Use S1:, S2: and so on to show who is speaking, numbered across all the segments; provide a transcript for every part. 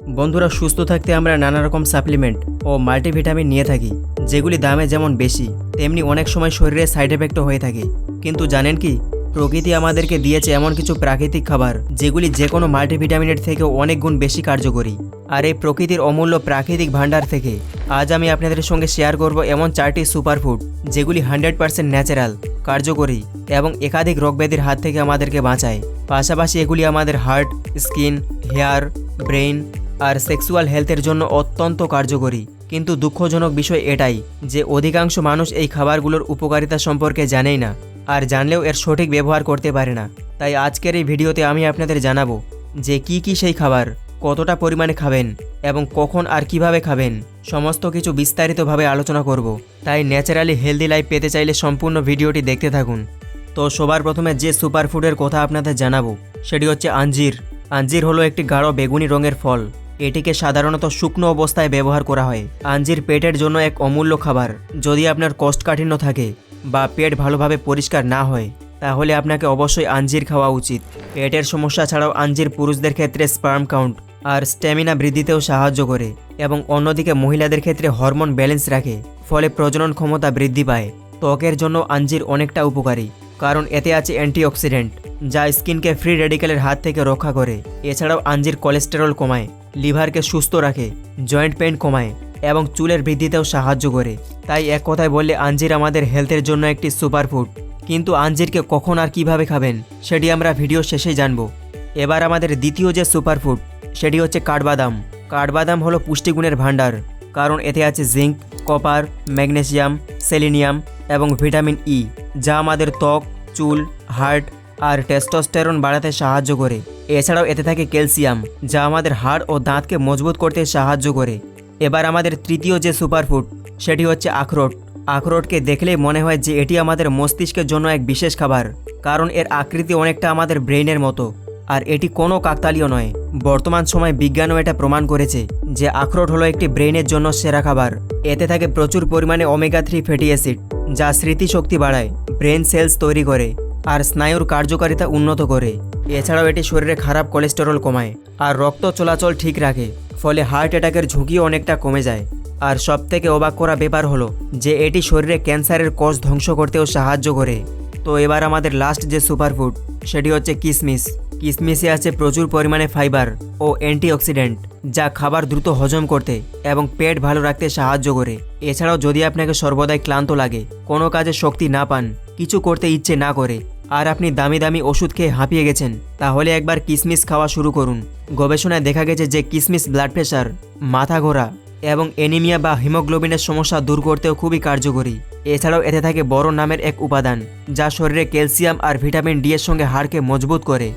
S1: বন্ধুরা, সুস্থ থাকতে আমরা নানা রকম সাপ্লিমেন্ট ও মাল্টিভিটামিন নিয়ে থাকি, যেগুলি দামে যেমন বেশি, তেমনি অনেক সময় শরীরে সাইড এফেক্টও হয়ে থাকে। কিন্তু জানেন কি? প্রকৃতি আমাদেরকে দিয়েছে এমন কিছু প্রাকৃতিক খাবার, যেগুলি যে কোনো মাল্টিভিটামিনের থেকেও অনেক গুণ বেশি কার্যকরী। আর এই প্রকৃতির অমূল্য প্রাকৃতিক ভাণ্ডার থেকে আজ আমি আপনাদের সঙ্গে শেয়ার করব এমন চারটি সুপারফুড যেগুলি হান্ড্রেড পার্সেন্ট ন্যাচারাল কার্যকরী এবং একাধিক রোগব্যাধির হাত থেকে আমাদেরকে বাঁচায়। পাশাপাশি এগুলি আমাদের হার্ট স্কিন হেয়ার ব্রেইন আর সেক্সুয়াল হেলথের জন্য অত্যন্ত কার্যকরী। কিন্তু দুঃখজনক বিষয় এটাই যে অধিকাংশ মানুষ এই খাবারগুলোর উপকারিতা সম্পর্কে জানেই না আর জানলেও এর সঠিক ব্যবহার করতে পারে না। তাই আজকের এই ভিডিওতে আমি আপনাদের জানাব যে কি কি সেই খাবার, কতটা পরিমাণে খাবেন এবং কখন আর কীভাবে খাবেন, সমস্ত কিছু বিস্তারিতভাবে আলোচনা করব। তাই ন্যাচারালি হেলদি লাইফ পেতে চাইলে সম্পূর্ণ ভিডিওটি দেখতে থাকুন। তো সবার প্রথমে যে সুপারফুডের কথা আপনাদের জানাব, সেটি হচ্ছে আঞ্জির। আঞ্জির হলো একটি গাঢ় বেগুনি রঙের ফল। এটিকে সাধারণত শুকনো অবস্থায় ব্যবহার করা হয়। আঞ্জির পেটের জন্য এক অমূল্য খাবার। যদি আপনার কোষ্ঠকাঠিন্য থাকে বা পেট ভালোভাবে পরিষ্কার না হয়, তাহলে আপনাকে অবশ্যই আঞ্জির খাওয়া উচিত। পেটের সমস্যা ছাড়াও আঞ্জির পুরুষদের ক্ষেত্রে স্পার্ম কাউন্ট আর স্ট্যামিনা বৃদ্ধিতেও সাহায্য করে এবং অন্যদিকে মহিলাদের ক্ষেত্রে হরমোন ব্যালেন্স রাখে, ফলে প্রজনন ক্ষমতা বৃদ্ধি পায়। ত্বকের জন্য আঞ্জির অনেকটা উপকারী, কারণ এতে আছে অ্যান্টিঅক্সিডেন্ট যা স্কিনকে ফ্রি রেডিক্যালের হাত থেকে রক্ষা করে। এছাড়াও আঞ্জির কোলেস্টেরল কমায়। লিভারকে সুস্থ রাখে, জয়েন্ট পেইন কমায় এবং চুলের বৃদ্ধিতেও সাহায্য করে। তাই এক কথায় বললে আঞ্জির আমাদের হেলথের জন্য একটি সুপারফুড। কিন্তু আঞ্জিরকে কখন আর কীভাবে খাবেন, সেটি আমরা ভিডিও শেষেই জানব। এবার আমাদের দ্বিতীয় যে সুপারফুড, সেটি হচ্ছে কাঠবাদাম। কাঠবাদাম হলো পুষ্টিগুণের ভাণ্ডার, কারণ এতে আছে জিঙ্ক, কপার, ম্যাগনেসিয়াম, সেলিনিয়াম এবং ভিটামিন ই, যা আমাদের ত্বক, চুল, হার্ট আর টেস্টোস্টেরন বাড়াতে সাহায্য করে। এছাড়াও এতে থাকে ক্যালসিয়াম, যা আমাদের হাড় ও দাঁতকে মজবুত করতে সাহায্য করে। এবার আমাদের তৃতীয় যে সুপারফুড, সেটি হচ্ছে আখরোট। আখরোটকে দেখলেই মনে হয় যে এটি আমাদের মস্তিষ্কের জন্য এক বিশেষ খাবার, কারণ এর আকৃতি অনেকটা আমাদের ব্রেইনের মতো, আর এটি কোনো কাকতালীয় নয়। বর্তমান সময় বিজ্ঞানও এটা প্রমাণ করেছে যে আখরোট হলো একটি ব্রেইনের জন্য সেরা খাবার। এতে থাকে প্রচুর পরিমাণে ওমেগা থ্রি ফ্যাটি অ্যাসিড, যা স্মৃতিশক্তি বাড়ায় ব্রেন সেলস তৈরি করে। আর স্নায়ুর কার্যকারিতা উন্নত করে। এছাড়াও এটি শরীরে খারাপ কোলেস্টেরল কমায় আর রক্ত চলাচল ঠিক রাখে, ফলে হার্ট অ্যাটাকের ঝুঁকিও অনেকটা কমে যায়। আর সবথেকে অবাক করা ব্যাপার হলো যে এটি শরীরে ক্যান্সারের কোষ ধ্বংস করতেও সাহায্য করে। তো এবার আমাদের লাস্ট যে সুপারফুড, সেটি হচ্ছে কিসমিস। কিসমিসে আছে প্রচুর পরিমাণে ফাইবার ও অ্যান্টিঅক্সিডেন্ট, যা খাবার দ্রুত হজম করতে এবং পেট ভালো রাখতে সাহায্য করে। এছাড়াও যদি আপনাকে সর্বদাই ক্লান্ত লাগে, কোনো কাজে শক্তি না পান, কিছু করতে ইচ্ছে না করে আর আপনি দামি দামি ওষুধ খেয়ে হাঁপিয়ে গেছেন, তাহলে একবার কিসমিস খাওয়া শুরু করুন। গবেষণায় দেখা গেছে যে কিসমিস ব্লাড প্রেশার মাথা ঘোরা এবং এনিমিয়া বা হিমোগ্লোবিনের সমস্যা দূর করতেও খুবই কার্যকরী। এছাড়াও এতে থাকে বড় নামের এক উপাদান, যা শরীরে ক্যালসিয়াম আর ভিটামিন ডি এর সঙ্গে হাড়কে মজবুত করে।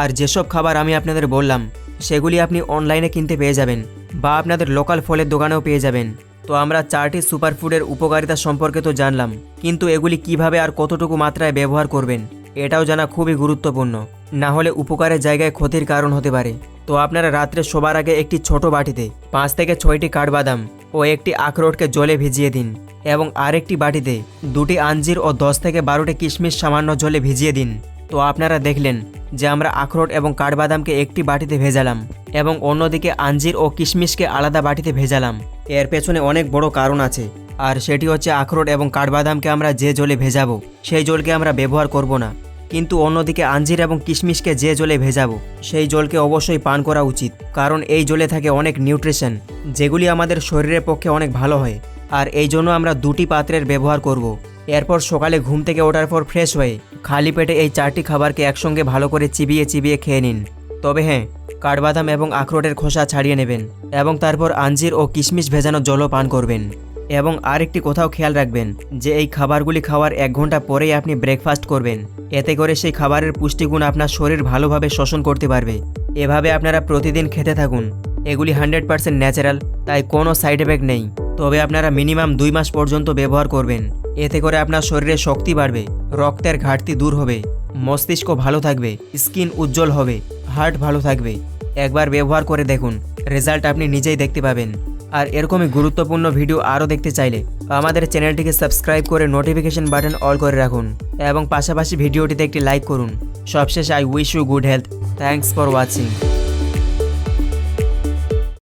S1: আর যেসব খাবার আমি আপনাদের বললাম, সেগুলি আপনি অনলাইনে কিনতে পেয়ে যাবেন বা আপনাদের লোকাল ফলের দোকানেও পেয়ে যাবেন। তো আমরা চারটি সুপারফুডের উপকারিতা সম্পর্কে তো জানলাম, কিন্তু এগুলি কীভাবে আর কতটুকু মাত্রায় ব্যবহার করবেন এটাও জানা খুবই গুরুত্বপূর্ণ। না হলে উপকারের জায়গায় ক্ষতির কারণ হতে পারে। তো আপনারা রাত্রে শোবার আগে একটি ছোট বাটিতে পাঁচ থেকে ছয়টি কাঠবাদাম ও একটি আখরোটকে জলে ভিজিয়ে দিন এবং আরেকটি বাটিতে দুটি আঞ্জির ও দশ থেকে বারোটি কিশমিশ সামান্য জলে ভিজিয়ে দিন। তো আপনারা দেখলেন যে আমরা আখরোট এবং কাঠবাদামকে একটি বাটিতে ভেজালাম এবং অন্যদিকে আঞ্জির ও কিশমিশকে আলাদা বাটিতে ভেজালাম। এর পেছনে অনেক বড় কারণ আছে। আর সেটি হচ্ছে আখরোট এবং কাঠবাদামকে আমরা যে জলে ভেজাবো, সেই জলকে আমরা ব্যবহার করব না। কিন্তু অন্যদিকে আঞ্জির এবং কিশমিশকে যে জলে ভেজাবো, সেই জলকে অবশ্যই পান করা উচিত, কারণ এই জলে থাকে অনেক নিউট্রিশন, যেগুলি আমাদের শরীরের পক্ষে অনেক ভালো হয়, আর এই জন্য আমরা দুটি পাত্রের ব্যবহার করব। এরপর সকালে ঘুম থেকে ওঠার পর ফ্রেশ হয়ে খালি পেটে এই চারটি খাবারকে একসঙ্গে ভালো করে চিবিয়ে চিবিয়ে খেয়ে নিন। তবে হ্যাঁ কাঠবাদাম এবং আখরোটের খোসা ছাড়িয়ে নেবেন এবং তারপর আঞ্জির ও কিশমিশ ভেজানো জলও পান করবেন। এবং আরেকটি কোথাও খেয়াল রাখবেন যে এই খাবারগুলি খাওয়ার এক ঘণ্টা পরেই আপনি ব্রেকফাস্ট করবেন। এতে করে সেই খাবারের পুষ্টিগুণ আপনার শরীর ভালোভাবে শোষণ করতে পারবে। এভাবে আপনারা প্রতিদিন খেতে থাকুন। এগুলি হান্ড্রেড পার্সেন্ট ন্যাচারাল, তাই কোনো সাইড এফেক্ট নেই। তবে আপনারা মিনিমাম দুই মাস পর্যন্ত ব্যবহার করবেন। এতে করে আপনার শরীরে শক্তি বাড়বে, রক্তের ঘাটতি দূর হবে, মস্তিষ্ক ভালো থাকবে, স্কিন উজ্জ্বল হবে, হার্ট ভালো থাকবে। একবার ব্যবহার করে দেখুন। রেজাল্ট আপনি নিজেই দেখতে পাবেন। আর এরকমই গুরুত্বপূর্ণ ভিডিও আরও দেখতে চাইলে আমাদের চ্যানেলটিকে সাবস্ক্রাইব করে নোটিফিকেশন বাটন অল করে রাখুন এবং পাশাপাশি ভিডিওটিতে একটি লাইক করুন। সবশেষে I wish you good health. Thanks for watching.